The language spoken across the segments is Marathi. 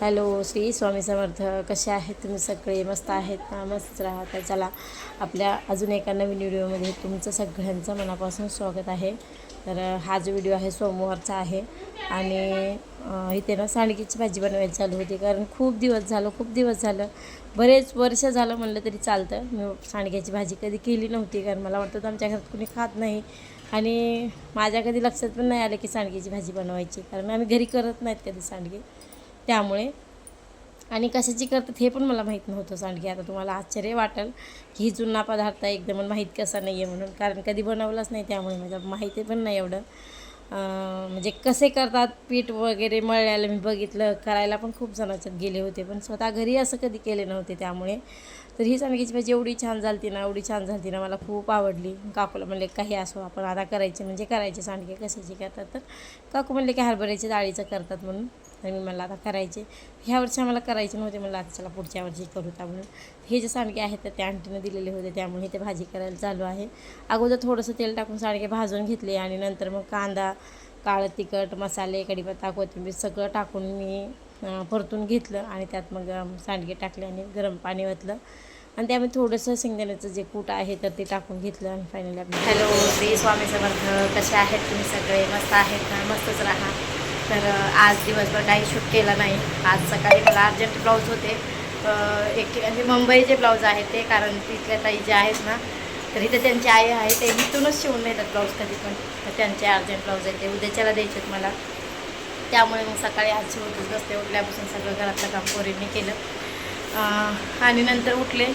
हॅलो श्री स्वामी समर्थ. कसे आहेत तुम्ही सगळे? मस्त आहेत ना? मस्त राहा तर चला आपल्या अजून एका नवीन व्हिडिओमध्ये तुमचं सगळ्यांचं मनापासून स्वागत आहे. तर हा जो व्हिडिओ आहे सोमवारचा आहे. आणि इथे ना सांडगेची भाजी बनवायची चालू होती. कारण खूप दिवस झालं खूप दिवस झालं. बरेच वर्ष झालं म्हणलं तरी चालतं. मी सांडग्याची भाजी कधी केली नव्हती कारण मला वाटतं आमच्या घरात कुणी खात नाही. आणि माझ्या कधी लक्षात पण नाही आलं की सांडग्याची भाजी बनवायची. कारण आम्ही घरी करत नाहीत कधी सांडगे. त्यामुळे. आणि कशाची करतात हे पण मला माहीत नव्हतं सांडगे. आता तुम्हाला आश्चर्य वाटेल की ही जुना पदार्थ आहे एकदम माहीत कसा नाही आहे म्हणून. कारण कधी बनवलाच नाही त्यामुळे माझ्या माहिती पण नाही एवढं. म्हणजे कसे करतात पीठ वगैरे मळल्याला मी बघितलं करायला पण खूप जणांच्यात गेले होते पण स्वतः घरी असं कधी केले नव्हते त्यामुळे. तर ही सांडग्याची भाजी एवढी छान झालती ना एवढी छान झालती ना मला खूप आवडली. काकूला म्हणले काही असो आपण आता करायचे म्हणजे करायचे सांडगे कशाची करतात? तर काकू म्हणले की हरभऱ्याचे डाळीचं करतात म्हणून. तर मी मला आता करायचे. ह्या वर्षी आम्हाला करायचे नव्हते मला आता चला पुढच्या वर्षी करू का म्हणून. हे जे सांडगे आहेत तर त्या आंटीनं दिलेले होते त्यामुळे ते भाजी करायला चालू आहे. अगोदर थोडंसं तेल टाकून सांडगे भाजून घेतले आणि नंतर मग कांदा काळं तिखट मसाले कढीपत्ता कोथिंबीर सगळं टाकून मी परतून घेतलं आणि त्यात मग सांडगे टाकले आणि गरम पाणी ओतलं. आणि त्यामध्ये थोडंसं शेंगदाण्याचं जे कूट आहे तर ते टाकून घेतलं आणि फायनली आपण हॅलो श्री स्वामी समर्थ. कसे आहेत तुम्ही सगळे? मस्त आहेत ना मस्तच राहा. तर आज दिवसभर काही शूट केला नाही. आज सकाळी मला अर्जंट ब्लाऊज होते. एक म्हणजे मुंबईचे ब्लाऊज आहेत ते कारण तिथल्या ताई जे आहेत ना तर इथे त्यांची आई आहे. ते इथूनच शिवून नेतात ब्लाऊज कधी पण. तर त्यांचे अर्जंट ब्लाऊज आहेत ते उद्याच्याला द्यायचे आहेत मला. त्यामुळे मग सकाळी आज शिवतच बसते. उठल्यापासून सगळं घरातलं काम पोरींनी केलं. आणि नंतर उठले.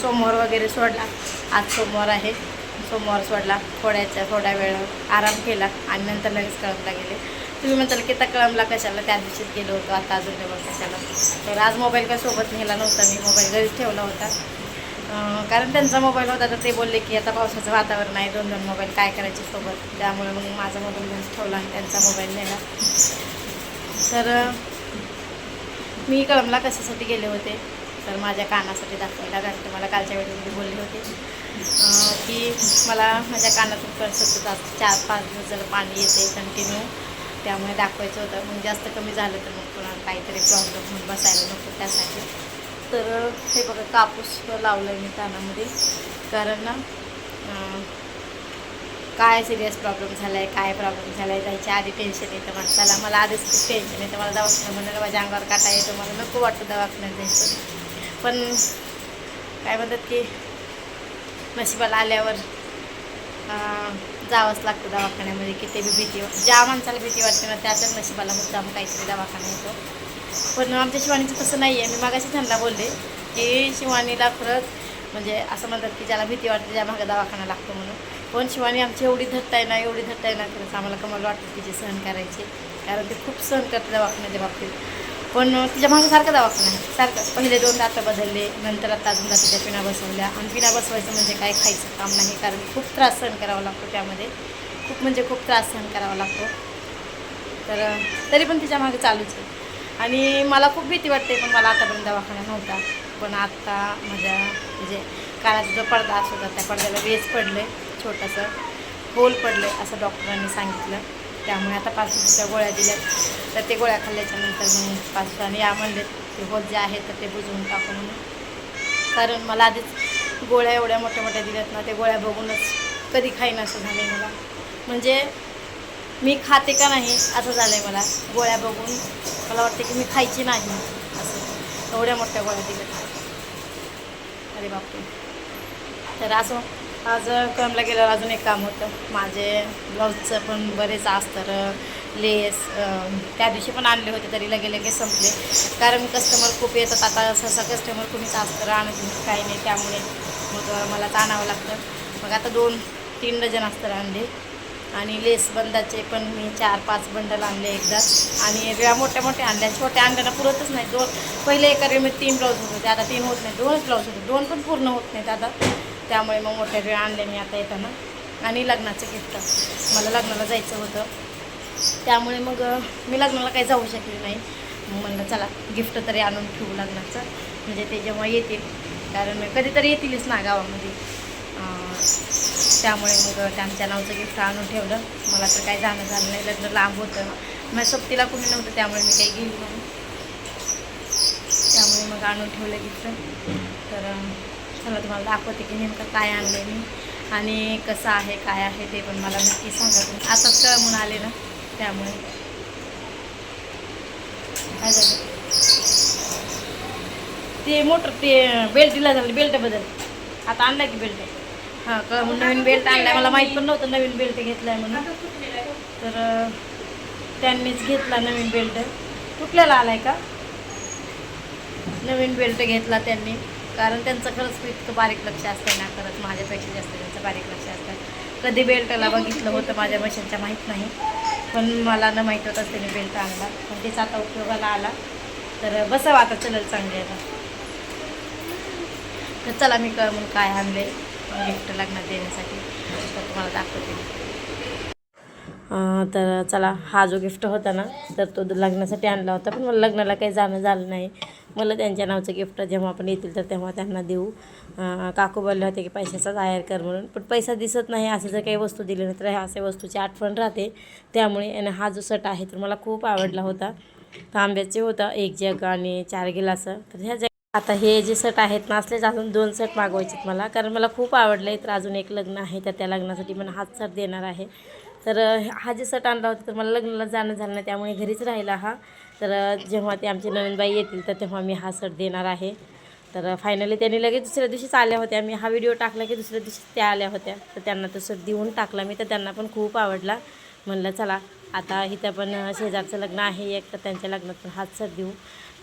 सोमवार वगैरे सोडला. आज सोमवार आहे. सोमवार सोडला. थोड्याच्या थोड्या वेळ आराम केला आणि नंतर लगेच कळमला गेले. तुम्ही म्हणताल की त्या कळमला कशाला त्या दिवशीच गेलो होतो आता अजून तेव्हा कशाला? तर आज मोबाईल काय सोबत नेला नव्हता मी मोबाईल घरीच ठेवला होता. कारण त्यांचा मोबाईल होता तर ते बोलले की आता पावसाचं वातावरण आहे दोन दोन मोबाईल काय करायचे सोबत? त्यामुळे मग माझा मोबाईल घरीच ठेवला आणि त्यांचा मोबाईल नेला. तर मी कळमला कशासाठी गेले होते? तर माझ्या कानासाठी दाखवायला कारण तुम्हाला कालच्या वेळेमध्ये बोलले होते. की मला माझ्या कानातून पण सतत चार पाच दिवस जर पाणी येते कंटिन्यू त्यामुळे दाखवायचं होतं. मग जास्त कमी झालं तर मग कोणाला काहीतरी प्रॉब्लेम होऊन बसायला नको त्यासाठी. तर हे बघा कापूस लावलं मी कानामध्ये कारण काय सिरियस प्रॉब्लेम झाला आहे काय प्रॉब्लेम झाला आहे त्याच्या आधी टेन्शन येतं माणसाला. मला आधीच खूप टेन्शन येतं. मला दवाखान्यात म्हणाला माझ्या अंगावर काटा येतो. मला नको वाटतं दवाखान्यात जायचं. पण काय म्हणतात की नशिबाला आल्यावर जावंच लागतं दवाखान्यामध्ये की ते बी भीती ज्या माणसाला भीती वाटते ना त्याच्याच नशिबाला मुद्दाम काहीतरी दवाखाना येतो. पण आमच्या शिवानीचं तसं नाही आहे मी मागाशी त्यांना बोलले की शिवानीला खरंच म्हणजे असं म्हणतात की ज्याला भीती वाटते ज्या मागं दवाखाना लागतो म्हणून. पण शिवानी आमची एवढी धट्ट आहे ना एवढी धट्ट आहे ना खरंच आम्हाला कमाल वाटतं तिची सहन करायची. कारण ते खूप सहन करते दवाखान्याच्या बाबतीत. पण तिच्या मागं सारखं दवाखाना आहे. सारखं. पहिले दोन दातं बदलले नंतर आता अजून दाताच्या पिना बसवल्या. आणि पिना बसवायचं म्हणजे काय खायचं काम नाही कारण खूप त्रास सहन करावा लागतो त्यामध्ये. खूप म्हणजे खूप त्रास सहन करावा लागतो. तर तरी पण तिच्यामागे चालूच आहे. आणि मला खूप भीती वाटते पण मला आतापर्यंत दवाखाना नव्हता. पण आत्ता माझ्या म्हणजे कानाचा जो पडदा असत होता त्या पडद्याला वेज पडले छोटंसं. होल पडले असं डॉक्टरांनी सांगितलं. त्यामुळे आता पासूच्या गोळ्या दिल्या तर ते गोळ्या खाल्ल्याच्या नंतर मग पाच आणि या म्हणले ते होत जे आहे तर ते बुजवून टाकू म्हणून. कारण मला आधीच गोळ्या एवढ्या मोठ्या मोठ्या दिल्यात ना ते गोळ्या बघूनच कधी खाईन असं झालं आहे मला. म्हणजे मी खाते का नाही असं झालं आहे मला. गोळ्या बघून मला वाटते की मी खायची नाही असं. एवढ्या मोठ्या गोळ्या दिल्यात. अरे बापरे. तर असं आज कळमला गेल्यावर अजून एक काम होतं. माझे ब्लाऊजचं पण बरेच अस्तर लेस त्या दिवशी पण आणले होते तरी लगे लगेच संपले. कारण कस्टमर खूप येतात. आता सहसा कस्टमर कुणीच अस्तर आणत काही नाही. त्यामुळे मग मला आणावं लागतं. मग आता दोन तीन डझन अस्तर आणले. आणि लेस बंदाचे पण मी चार पाच बंडल आणले एकदाच आणि वेळा मोठ्या मोठ्या आणल्या. छोट्या आणल्याला पुरतच नाही. दोन पहिले एका मी तीन ब्लाऊज होत होते. आता तीन होत नाही. दोनच ब्लाऊज होते. दोन पण पूर्ण होत नाहीत आता. त्यामुळे मग मोठ्या वेळ आणले मी आता येताना. आणि लग्नाचं गिफ्ट मला लग्नाला जायचं होतं. त्यामुळे मग मी लग्नाला काही जाऊ शकले नाही. मग म्हणलं चला गिफ्ट तरी आणून ठेवू लग्नाचं. म्हणजे ते जेव्हा येतील कारण कधीतरी येतीलच ना गावामध्ये. त्यामुळे मग त्यांच्या नावचं गिफ्ट आणून ठेवलं. मला तर काही जाणं झालं नाही. लग्न लांब होतं. मग सोबतीला कुणी नव्हतं त्यामुळे मी काही गेली नाही. त्यामुळे मग आणून ठेवलं गिफ्ट तर चला तुम्हाला दाखवते की नेमकं काय आणलं मी आणि कसं आहे काय आहे ते पण मला नक्की सांगा तुम्ही. आताच कळमून आले ना त्यामुळे. काय झालं? ते मोटर ते बेल्ट दिला झालं बेल्ट बदल. आता आणला की बेल्ट हां क नवीन बेल्ट आणलाय मला माहीत पण नव्हतं नवीन बेल्ट घेतलाय म्हणून. तर त्यांनीच घेतला नवीन बेल्ट कुठल्याला आलाय का? नवीन बेल्ट घेतला त्यांनी. कारण त्यांचं खरंच इतकं बारीक लक्ष असतं ना खरंच माझ्यापेक्षा जास्त त्यांचं बारीक लक्ष असतं कधी बेल्टला बघितलं होतं माझ्या मशीनच्या माहीत नाही. पण मला न माहीत होतंच त्यांनी बेल्ट आणला. पण तेच आता उपयोगाला आला. तर बसावं आता चलल चांगली आता. तर चला मी कळ म्हणून काय आणले गिफ्ट लग्नात देण्यासाठी. तर तुम्हाला दाखवते. तर चला हा जो गिफ्ट होता ना तर तो लग्नासाठी आणला होता. पण मला लग्नाला काही जाणं झालं नाही. मला त्यांच्या नावचं गिफ्ट जेव्हा आपण येतील तर तेव्हा त्यांना देऊ. काकू बोलले होते की पैशाचाच आयर कर म्हणून. पण पैसा दिसत नाही असे जर काही वस्तू दिली नाही तर ह्या असे वस्तूची आठवण राहते. त्यामुळे आणि हा जो सट आहे तर मला खूप आवडला होता. तांब्याचे होता एक जग आणि चार गिलासं. तर ह्या जग आता हे जे सट आहेत ना असलेच अजून दोन सट मागवायचेत मला. कारण मला खूप आवडलं आहे तर अजून एक लग्न आहे तर त्या लग्नासाठी मला हाच सट देणार आहे. तर हा जे सट आणला होता तर मला लग्नाला जाणं झालं नाही त्यामुळे घरीच राहिला हा. तर जेव्हा ते आमचे नवीनबाई येतील तर तेव्हा मी हा सट देणार आहे. तर फायनली त्यांनी लगेच दुसऱ्या दिवशीच आल्या होत्या. मी हा व्हिडिओ टाकला की दुसऱ्या दिवशी त्या आल्या होत्या. तर त्यांना तो सट देऊन टाकला मी तर त्यांना पण खूप आवडला. म्हणलं चला आता इथं पण शेजारचं लग्न आहे एक तर त्यांच्या लग्नात पण हात सट देऊ.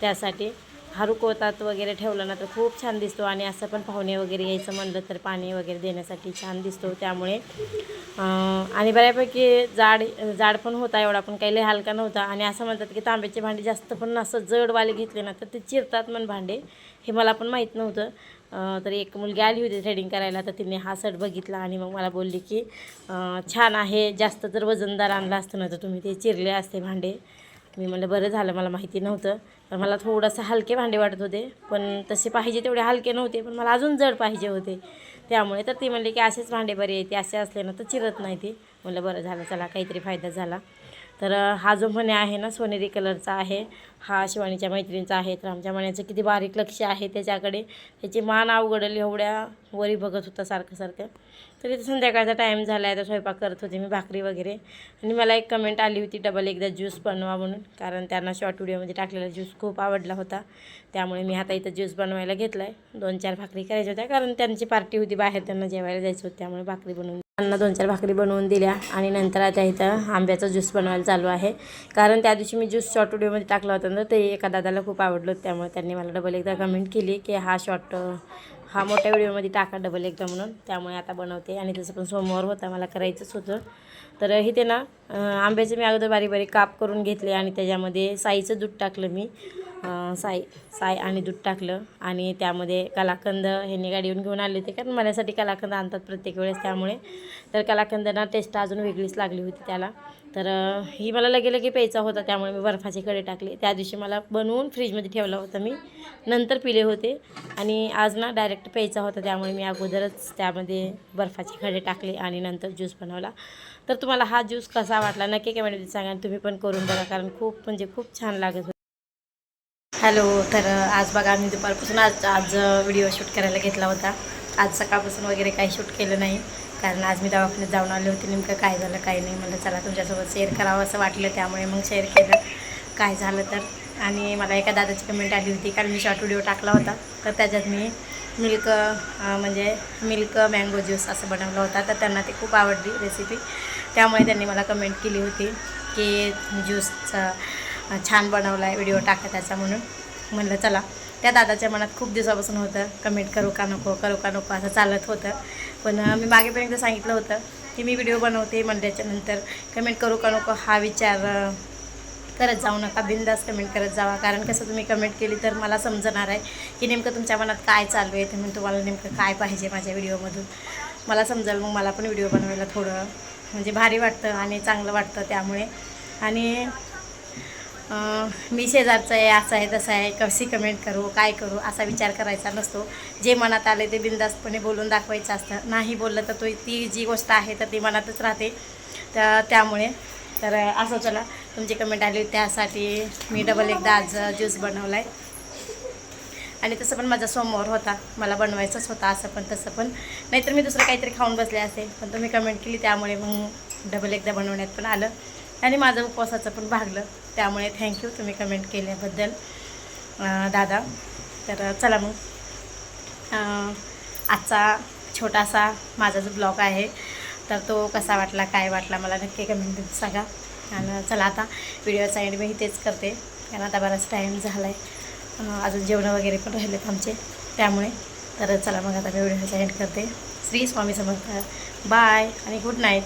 त्यासाठी हरुकवतात वगैरे ठेवलं ना तर खूप छान दिसतो. आणि असं पण पाहुणे वगैरे यायचं म्हणलं तर पाणी वगैरे देण्यासाठी छान दिसतो त्यामुळे. आणि बऱ्यापैकी जाड जाड पण होता एवढा पण काही लय हलका नव्हता. आणि असं म्हणतात की तांब्याचे भांडे जास्त पण असं जडवाले घेतले ना तर ते चिरतात म्हण भांडे. हे मला पण माहीत नव्हतं. तर एक मुलगी आली होती थ्रेडिंग करायला तर तिने हा सट बघितला आणि मग मला बोलली की छान आहे जास्त जर वजनदार आणला असतं ना तर तुम्ही ते चिरले असते भांडे. मी म्हणलं बरं झालं मला माहिती नव्हतं. तर मला थोडंसं हलके भांडे वाटत होते. पण तसे पाहिजे तेवढे हलके नव्हते पण मला अजून जड पाहिजे होते. त्यामुळे तर ती म्हणली की असेच भांडे बरे येते असे असले ना तर चिरत नाही ते. म्हणलं बरं झालं चला काहीतरी फायदा झाला. तर हा जो म्हणे आहे ना सोनेरी कलरचा आहे हा शिवानीच्या मैत्रिणीचा आहे. तर आमच्या म्हण्याचं किती बारीक लक्ष आहे त्याच्याकडे. त्याची मान अवघडल एवढ्या वरी बघत होता सारखं सारखं. तर संध्याकाळचा टाईम झाला आहे तर स्वयंपाक करत होते मी भाकरी वगैरे. आणि मला एक कमेंट आली होती डबल एकदा ज्यूस बनवा म्हणून. कारण त्यांना शॉर्ट व्हिडिओमध्ये टाकलेला ज्यूस खूप आवडला होता. त्यामुळे मी आता इथं ज्यूस बनवायला घेतला आहे दोन चार भाकरी करायच्या होत्या कारण त्यांची पार्टी होती बाहेर त्यांना जेवायला जायचं होतं त्यामुळे भाकरी बनवून त्यांना दोन चार भाकरी बनवून दिल्या. आणि नंतर आता इथं आंब्याचा ज्यूस बनवायला चालू आहे. कारण त्या दिवशी मी ज्यूस शॉर्ट व्हिडिओमध्ये टाकला होता ना ते एका दादाला खूप आवडलं होतं त्यामुळे त्यांनी मला डबल एकदा कमेंट केली की हा शॉर्ट हा मोठ्या व्हिडिओमध्ये टाका डबल एकदा म्हणून. त्यामुळे आता बनवते आणि तसं पण सोमवार होता मला करायचंच होतं. तर इथे ना आंब्याचे मी अगोदर बारीक बारीक काप करून घेतले आणि त्याच्यामध्ये साईचं दूध टाकलं मी. साय साई साय आणि दूध टाकलं. आणि त्यामध्ये कलाकंद हे गाडी येऊन घेऊन आले होते. कारण माझ्यासाठी कलाकंद आणतात प्रत्येक वेळेस त्यामुळे. तर कलाकंदना टेस्ट अजून वेगळीच लागली होती त्याला. तर ही मला लगे लगे प्यायचा होता. त्यामुळे मी बर्फाचे कडे टाकले. त्या दिवशी मला बनवून फ्रीजमध्ये ठेवला होता मी. नंतर पिले होते. आणि आज ना डायरेक्ट प्यायचा होता. त्यामुळे मी अगोदरच त्यामध्ये बर्फाचे खडे टाकले आणि नंतर ज्यूस बनवला. तर तुम्हाला हा ज्यूस कसा वाटला? नक्की कमेंटमध्ये सांगा. आणि तुम्ही पण करून बघा. कारण खूप म्हणजे खूप छान लागत होतं. हॅलो तर आज बघा आम्ही दुपारपासून आज आज व्हिडिओ शूट करायला घेतला होता. आज सकाळपासून वगैरे काही शूट केलं नाही. कारण आज मी दवाखान्यात जाऊन आले होते. नेमकं काय झालं काय नाही. म्हणलं चला तुमच्यासोबत शेअर करावं असं वाटलं. त्यामुळे मग शेअर केलं. काय झालं तर? आणि मला एका दादाची कमेंट आली होती. कारण मी शॉर्ट व्हिडिओ टाकला होता. तर त्याच्यात मी मिल्क म्हणजे मिल्क मँगो ज्यूस असं बनवलं होता. तर त्यांना ती खूप आवडली रेसिपी त्यामुळे त्यांनी मला कमेंट केली होती की ज्यूसचं छान बनवला आहे व्हिडिओ टाका त्याचा म्हणून. म्हणलं चला. त्या दादाच्या मनात खूप दिवसापासून होतं कमेंट करू का नको करू का नको? असं चालत होतं. पण मी मागेपर्यंत सांगितलं होतं की मी व्हिडिओ बनवते म्हणल्याच्या नंतर कमेंट करू का नको हा विचार करत जाऊ नका बिंदास कमेंट करत जावा. कारण कसं तुम्ही कमेंट केली तर मला समजणार आहे की नेमकं तुमच्या मनात काय चालू आहे तुम्ही तुम्हाला नेमकं काय पाहिजे माझ्या व्हिडिओमधून. मला समजेल मग मला पण व्हिडिओ बनवायला थोडं म्हणजे भारी वाटतं आणि चांगलं वाटतं त्यामुळे. आणि मी शेजारचं आहे असं आहे तसं आहे. कशी कमेंट करू काय करू असा विचार करायचा नसतो. जे मनात आले ते बिंदास्तपणे बोलून दाखवायचं असतं. नाही बोललं तर तो ती जी गोष्ट आहे तर ती मनातच राहते. तर त्यामुळे तर असं चला. तुमची कमेंट आली त्यासाठी मी डबल एकदा आज ज्यूस बनवला आहे आणि तसं पण माझा सोमवार होता. मला बनवायचंच होता असं पण तसं पण. नाहीतर मी दुसरं काहीतरी खाऊन बसले असते पण तुम्ही कमेंट केली त्यामुळे मग डबल एकदा बनवण्यात पण आलं. आणि माझं उपवासाचं पण भागलं. त्यामुळे थँक्यू तुम्ही कमेंट केल्याबद्दल. दादा तर चला मग. आजचा छोटासा माझा जो ब्लॉग आहे तर तो कसा वाटला काय वाटला मला नक्की कमेंट सांगा. आणि चला आता व्हिडिओचा एंड मी इथेच करते. कारण आता बराच टाईम झाला आहे अजून जेवणं वगैरे पण राहिलेत आमचे. त्यामुळे तर चला मग आता मी व्हिडिओचा एंड करते. श्री स्वामी समर्थ. बाय आणि गुड नाईट